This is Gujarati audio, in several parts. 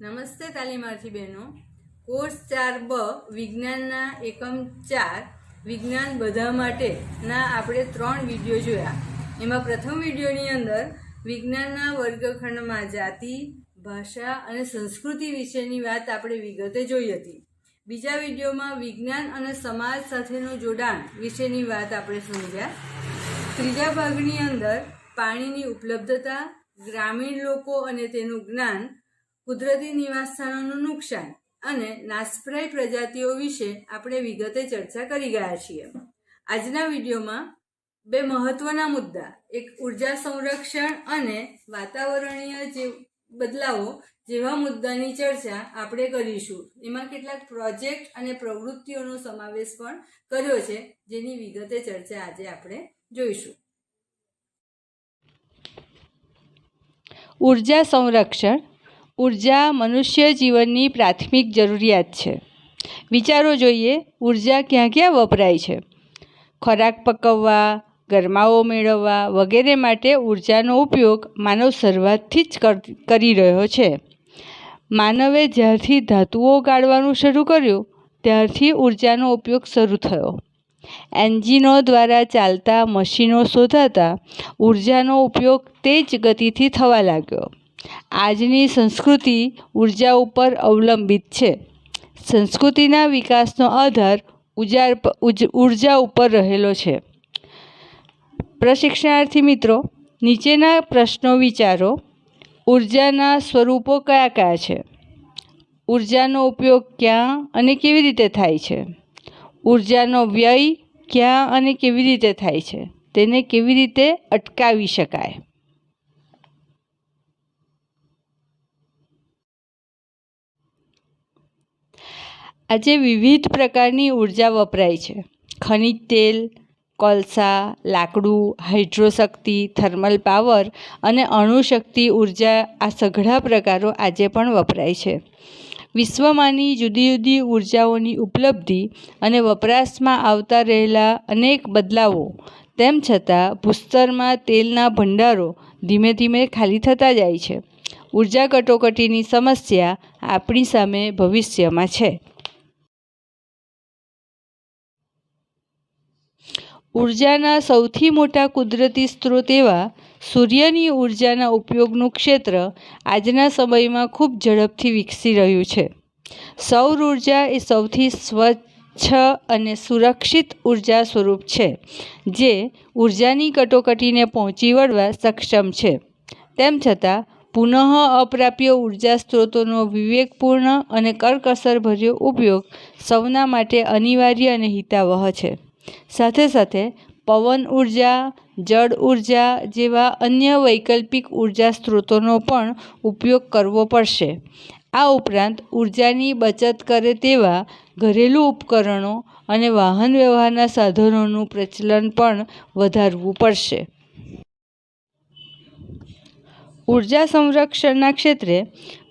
નમસ્તે તાલીમાર્થી બહેનો. કોર્સ ચાર બ, વિજ્ઞાનના એકમ ચાર, વિજ્ઞાન બધા માટેના આપણે ત્રણ વીડિયો જોયા. એમાં પ્રથમ વિડીયોની અંદર વિજ્ઞાનના વર્ગખંડમાં જાતિ, ભાષા અને સંસ્કૃતિ વિશેની વાત આપણે વિગતે જોઈ હતી. બીજા વિડીયોમાં વિજ્ઞાન અને સમાજ સાથેનું જોડાણ વિશેની વાત આપણે સમજ્યા. ત્રીજા ભાગની અંદર પાણીની ઉપલબ્ધતા, ગ્રામીણ લોકો અને તેનું જ્ઞાન કુદરતી નિવાસસ્થાનોનું નુકસાન અને નાશપ્રાય પ્રજાતિઓ વિશે આપણે વિગતે ચર્ચા કરી ગયા છીએ. આજના વિડીયોમાં બે મહત્વના મુદ્દા, એક ઊર્જા સંરક્ષણ અને વાતાવરણીય જે બદલાવો જેવા મુદ્દાની ચર્ચા આપણે કરીશું. એમાં કેટલાક પ્રોજેક્ટ અને પ્રવૃત્તિઓનો સમાવેશ પણ કર્યો છે, જેની વિગતે ચર્ચા આજે આપણે જોઈશું. ઊર્જા સંરક્ષણ ઊર્જા મનુષ્ય જીવનની પ્રાથમિક જરૂરિયાત છે. વિચારો જોઈએ, ઊર્જા ક્યાં ક્યાં વપરાય છે? ખોરાક પકવવા, ગરમાવો મેળવવા વગેરે માટે ઉર્જાનો ઉપયોગ માનવ શરૂઆતથી જ કર- રહ્યો છે. માનવે જ્યારથી ધાતુઓ ગાળવાનું શરૂ કર્યું, ત્યારથી ઉર્જાનો ઉપયોગ શરૂ થયો. એન્જિનો દ્વારા ચાલતા મશીનો શોધાતા ઉર્જાનો ઉપયોગ તે જ ગતિથી થવા લાગ્યો. આજની સંસ્કૃતિ ઊર્જા ઉપર અવલંબિત છે. સંસ્કૃતિના વિકાસનો આધાર ઉજાર ઊર્જા ઉપર રહેલો છે. પ્રશિક્ષણાર્થી મિત્રો, નીચેના પ્રશ્નો વિચારો. ઉર્જાના સ્વરૂપો કયા કયા છે? ઉર્જાનો ઉપયોગ ક્યાં અને કેવી રીતે થાય છે? ઉર્જાનો વ્યય ક્યાં અને કેવી રીતે થાય છે? તેને કેવી રીતે અટકાવી શકાય? આજે વિવિધ પ્રકારની ઊર્જા વપરાય છે. ખનિજ તેલ, કોલસા, લાકડું, હાઇડ્રોશક્તિ, થર્મલ પાવર અને અણુશક્તિ ઊર્જા આ સઘળા પ્રકારો આજે પણ વપરાય છે. વિશ્વમાંની જુદી જુદી ઉર્જાઓની ઉપલબ્ધિ અને વપરાશમાં આવતા રહેલા અનેક બદલાવો, તેમ છતાં ભૂસ્તરમાં તેલના ભંડારો ધીમે ધીમે ખાલી થતા જાય છે. ઊર્જા કટોકટીની સમસ્યા આપણી સામે ભવિષ્યમાં છે. ઉર્જાના સૌથી મોટા કુદરતી સ્ત્રોત એવા સૂર્યની ઉર્જાના ઉપયોગનું ક્ષેત્ર આજના સમયમાં ખૂબ ઝડપથી વિકસી રહ્યું છે. સૌર ઊર્જા એ સૌથી સ્વચ્છ અને સુરક્ષિત ઊર્જા સ્વરૂપ છે, જે ઉર્જાની કટોકટીને પહોંચી વળવા સક્ષમ છે. તેમ છતાં, પુનઃ અપ્રાપ્ય ઊર્જા સ્ત્રોતોનો વિવેકપૂર્ણ અને કરકસરભર્યો ઉપયોગ સૌના માટે અનિવાર્ય અને હિતાવહ છે. સાથે સાથે પવન ઊર્જા, જળ ઊર્જા જેવા અન્ય વૈકલ્પિક ઊર્જા સ્ત્રોતોનો પણ ઉપયોગ કરવો પડશે. આ ઉપરાંત ઉર્જાની બચત કરે તેવા ઘરેલું ઉપકરણો અને વાહન વ્યવહારના સાધનોનું પ્રચલન પણ વધારવું પડશે. ઊર્જા સંરક્ષણના ક્ષેત્રે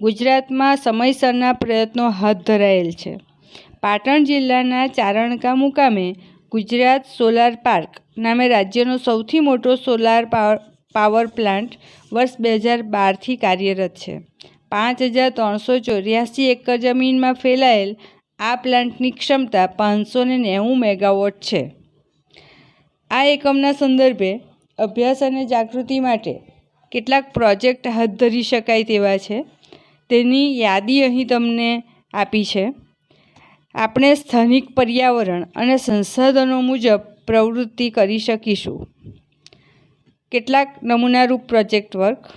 ગુજરાતમાં સમયસરના પ્રયત્નો હાથ ધરાયેલ છે. પાટણ જિલ્લાના ચારણકા મુકામે ગુજરાત સોલાર પાર્ક નામે રાજ્યનો સૌથી મોટો સોલાર પાવર પ્લાન્ટ વર્ષ બે હજાર બારથી કાર્યરત છે. પાંચ હજાર ત્રણસો ચોર્યાસી એકર જમીનમાં ફેલાયેલ આ પ્લાન્ટની ક્ષમતા પાંચસો ને નેવું મેગાવોટ છે. આ એકમના સંદર્ભે અભ્યાસ અને જાગૃતિ માટે કેટલાક પ્રોજેક્ટ હાથ ધરી શકાય તેવા છે. તેની યાદી અહીં તમને આપી છે. આપણે સ્થાનિક પર્યાવરણ અને સંસાધનો મુજબ પ્રવૃત્તિ કરી શકીશું. કેટલાક નમૂનારૂપ પ્રોજેક્ટ વર્ક.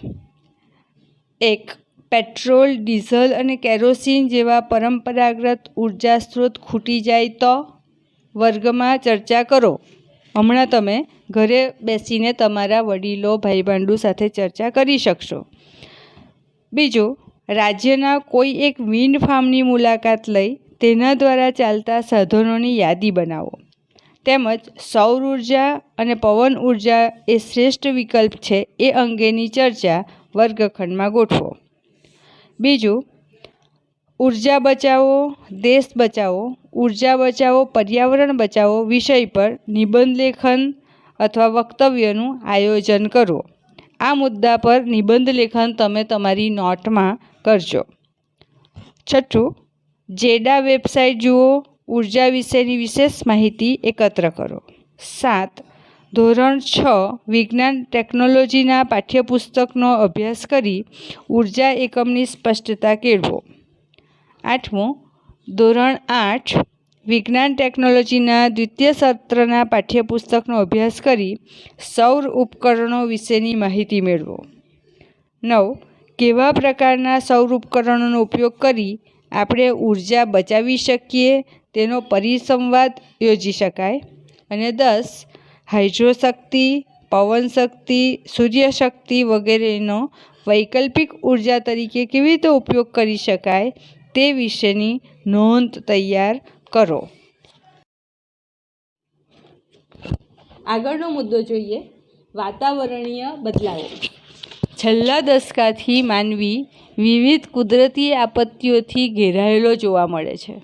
એક, પેટ્રોલ, ડીઝલ અને કેરોસીન જેવા પરંપરાગત ઊર્જા સ્ત્રોત ખૂટી જાય તો વર્ગમાં ચર્ચા કરો. હમણાં તમે ઘરે બેસીને તમારા વડીલો ભાઈબંધુ સાથે ચર્ચા કરી શકશો. બીજું, રાજ્યના કોઈ એક વિન્ડ ફાર્મની મુલાકાત લઈ તેના દ્વારા ચાલતા સાધનોની યાદી બનાવો. તેમજ સૌર ઊર્જા અને પવન ઊર્જા એ શ્રેષ્ઠ વિકલ્પ છે એ અંગેની ચર્ચા વર્ગખંડમાં ગોઠવો. બીજું, ઊર્જા બચાવો, દેશ બચાવો, ઊર્જા બચાવો, પર્યાવરણ બચાવો વિષય પર નિબંધ લેખન અથવા વક્તવ્યનું આયોજન કરવો આ મુદ્દા પર નિબંધ લેખન તમે તમારી નોટમાં કરજો. છઠ્ઠું જેડા વેબસાઇટ જુઓ, ઊર્જા વિશેની વિશેષ માહિતી એકત્ર કરો. સાત, ધોરણ છ, વિજ્ઞાન ટેકનોલોજીના પાઠ્યપુસ્તકનો અભ્યાસ કરી ઊર્જા એકમની સ્પષ્ટતા કેળવો. આઠમું, ધોરણ આઠ, વિજ્ઞાન ટેકનોલોજીના દ્વિતીય સત્રના પાઠ્યપુસ્તકનો અભ્યાસ કરી સૌર ઉપકરણો વિશેની માહિતી મેળવો. નવ, કેવા પ્રકારના સૌર ઉપકરણોનો ઉપયોગ કરી આપણે ઊર્જા બચાવી શકીએ, તેનો પરિસંવાદ યોજી શકાય. અને દસ, હાઇડ્રોશક્તિ પવન શક્તિ સૂર્યશક્તિ વગેરેનો વૈકલ્પિક ઊર્જા તરીકે કેવી રીતે ઉપયોગ કરી શકાય, તે વિશેની નોંધ તૈયાર કરો. આગળનો મુદ્દો જોઈએ, વાતાવરણીય બદલાવો. છેલ્લા દશકાથી માનવી વિવિધ કુદરતી આપત્તિઓથી ઘેરાયેલો જોવા મળે છે.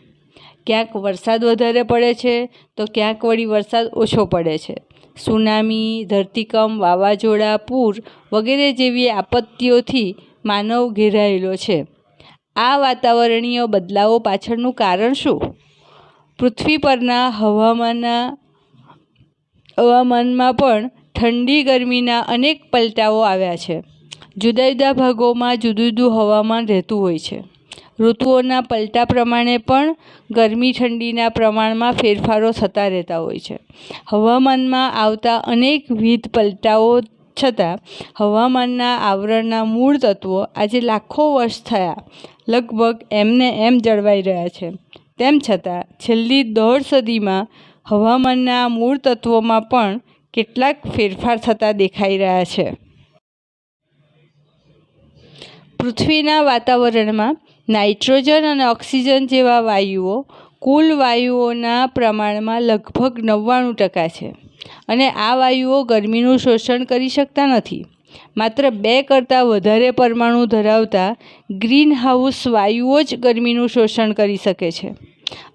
ક્યાંક વરસાદ વધારે પડે છે, તો ક્યાંક વળી વરસાદ ઓછો પડે છે. સુનામી, ધરતીકંપ, વાવાઝોડા, પૂર વગેરે જેવી આપત્તિઓથી માનવ ઘેરાયેલો છે. આ વાતાવરણીય બદલાવો પાછળનું કારણ શું? પૃથ્વી પરના હવામાનના, હવામાનમાં પણ ઠંડી ગરમીના અનેક પલટાઓ આવ્યા છે. જુદા જુદા ભાગોમાં જુદું જુદું હવામાન રહેતું હોય છે. ઋતુઓના પલટા પ્રમાણે પણ ગરમી ઠંડીના પ્રમાણમાં ફેરફારો થતા રહેતા હોય છે. હવામાનમાં આવતા અનેકવિધ પલટાઓ છતાં હવામાનના આવરણના મૂળ તત્વો આજે લાખો વર્ષ થયા, લગભગ એમને એમ જળવાઈ રહ્યા છે. તેમ છતાં છેલ્લી દોઢ સદીમાં હવામાનના મૂળ તત્વોમાં પણ કેટલાક ફેરફાર થતા દેખાઈ રહ્યા છે. પૃથ્વીના વાતાવરણમાં નાઇટ્રોજન અને ઓક્સિજન જેવા વાયુઓ કુલ વાયુઓના પ્રમાણમાં લગભગ નવ્વાણું ટકા છે. અને આ વાયુઓ ગરમીનું શોષણ કરી શકતા નથી. માત્ર બે કરતાં વધારે પરમાણુ ધરાવતા ગ્રીન હાઉસ વાયુઓ જ ગરમીનું શોષણ કરી શકે છે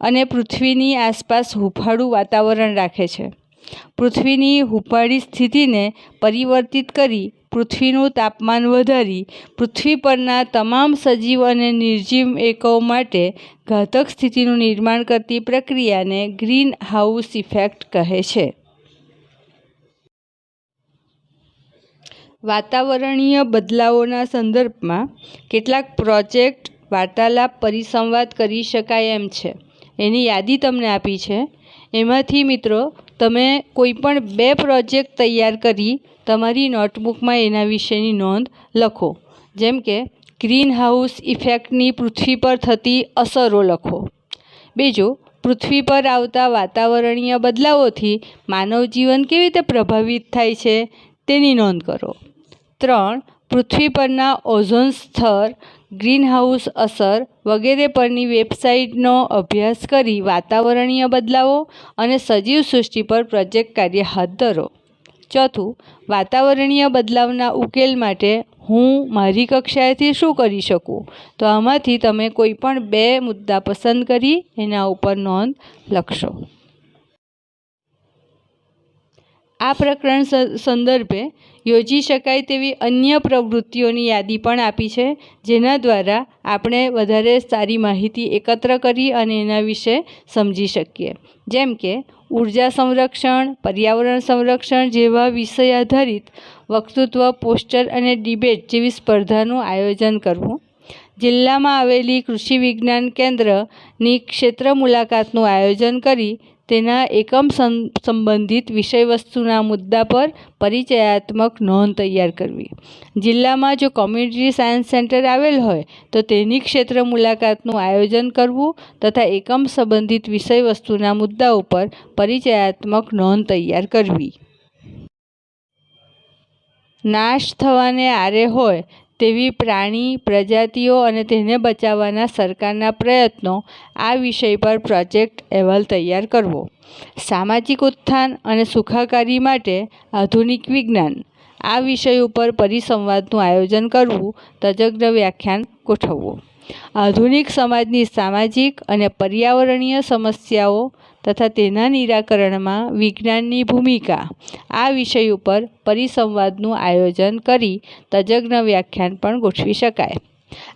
અને પૃથ્વીની આસપાસ હૂંફાળું વાતાવરણ રાખે છે. પૃથ્વીની હૂંફાળી સ્થિતિને પરિવર્તિત કરી પૃથ્વીનું તાપમાન વધારી પૃથ્વી પરના તમામ સજીવ અને નિર્જીવ એકમો માટે ઘાતક સ્થિતિનું નિર્માણ કરતી પ્રક્રિયાને ગ્રીન હાઉસ ઇફેક્ટ કહે છે. વાતાવરણીય બદલાવોના સંદર્ભમાં કેટલાક પ્રોજેક્ટ વાર્તાલાપ પરિસંવાદ કરી શકાય એમ છે. એની યાદી તમને આપી છે. એમાંથી મિત્રો, તમે કોઈ પણ બે પ્રોજેક્ટ તૈયાર કરી, તમારી નોટબુકમાં એના વિશેની નોંધ લખો. જેમ કે ગ્રીન હાઉસ ઇફેક્ટની પૃથ્વી પર થતી અસરો લખો. બીજું, પૃથ્વી પર આવતા વાતાવરણીય બદલાવોથી માનવ જીવન કેવી રીતે પ્રભાવિત થાય છે તેની નોંધ કરો. ત્રણ, પૃથ્વી પરના ઓઝોન સ્તર ગ્રીનહાઉસ અસર વગેરે પરની વેબસાઇટનો અભ્યાસ કરી વાતાવરણીય બદલાવો અને સજીવ સૃષ્ટિ પર પ્રોજેક્ટ કાર્ય હાથ ધરો. ચોથું, વાતાવરણીય બદલાવના ઉકેલ માટે હું મારી કક્ષાએથી શું કરી શકું? તો આમાંથી તમે કોઈ પણ બે મુદ્દા પસંદ કરી એના ઉપર નોંધ લખશો. આ પ્રકરણ સંદર્ભે યોજી શકાય તેવી અન્ય પ્રવૃત્તિઓની યાદી પણ આપી છે, જેના દ્વારા આપણે વધારે સારી માહિતી એકત્ર કરી અને એના વિશે સમજી શકીએ. જેમ કે, ઊર્જા સંરક્ષણ, પર્યાવરણ સંરક્ષણ જેવા વિષય આધારિત વક્તૃત્વ પોસ્ટર અને ડિબેટ જેવી સ્પર્ધાનું આયોજન કરવું, જિલ્લામાં આવેલી કૃષિ વિજ્ઞાન કેન્દ્રની ક્ષેત્ર મુલાકાતનું આયોજન કરી તેના એકમ સંબંધિત વિષયવસ્તુના મુદ્દા પર પરિચયાત્મક નોંધ તૈયાર કરવી. જિલ્લામાં જો કોમ્યુનિટી સાયન્સ સેન્ટર આવેલ હોય, તો તેની ક્ષેત્ર મુલાકાતનું આયોજન કરવું તથા એકમ સંબંધિત વિષયવસ્તુના મુદ્દા ઉપર પરિચયાત્મક નોંધ તૈયાર કરવી. નાશ થવાને આરે હોય તેવી પ્રાણી, પ્રજાતિઓ અને તેને બચાવવાના સરકારના પ્રયત્નો આ વિષય પર પ્રોજેક્ટ અહેવાલ તૈયાર કરવો. સામાજિક ઉત્થાન અને સુખાકારી માટે આધુનિક વિજ્ઞાન. આ વિષય ઉપર પરિસંવાદનું આયોજન કરવું, તજજ્ઞ વ્યાખ્યાન ગોઠવવું. આધુનિક સમાજની સામાજિક અને પર્યાવરણીય સમસ્યાઓ તથા તેના નિરાકરણમાં વિજ્ઞાનની ભૂમિકા. આ વિષય ઉપર પરિસંવાદનું આયોજન કરી તજજ્ઞ વ્યાખ્યાન પણ ગોઠવી શકાય.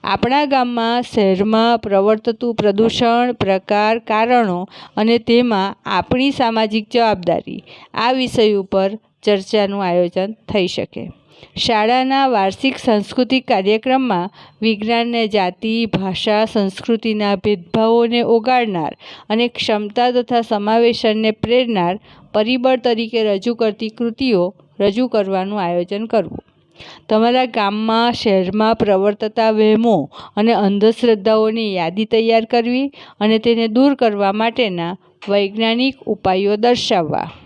આપણા ગામમાં શહેરમાં પ્રવર્તતું પ્રદૂષણ, પ્રકાર, કારણો અને તેમાં આપણી સામાજિક જવાબદારી આ વિષય ઉપર ચર્ચાનું આયોજન થઈ શકે. શાળાના વાર્ષિક સાંસ્કૃતિક કાર્યક્રમમાં વિજ્ઞાનને જાતિ, ભાષા, સંસ્કૃતિના ભેદભાવોને ઓગાળનાર અને ક્ષમતા તથા સમાવેશનને પ્રેરનાર પરિબળ તરીકે રજૂ કરતી કૃતિઓ રજૂ કરવાનું આયોજન કરવું. તમારા ગામમાં, શહેરમાં પ્રવર્તતા વહેમો અને અંધશ્રદ્ધાઓની યાદી તૈયાર કરવી અને તેને દૂર કરવા માટેના વૈજ્ઞાનિક ઉપાયો દર્શાવવા.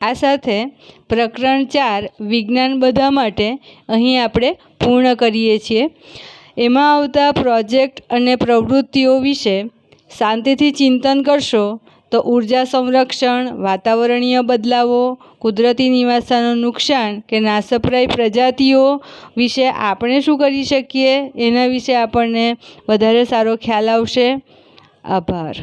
આ સાથે પ્રકરણ ચાર, વિજ્ઞાન બધા માટે અહીં આપણે પૂર્ણ કરીએ છીએ. એમાં આવતા પ્રોજેક્ટ અને પ્રવૃત્તિઓ વિશે શાંતિથી ચિંતન કરશો તો ઊર્જા સંરક્ષણ, વાતાવરણીય બદલાવો, કુદરતી નિવાસોનું નુકસાન કે નાસપ્રાય પ્રજાતિઓ વિશે આપણે શું કરી શકીએ? એના વિશે આપણને વધારે સારો ખ્યાલ આવશે. આભાર.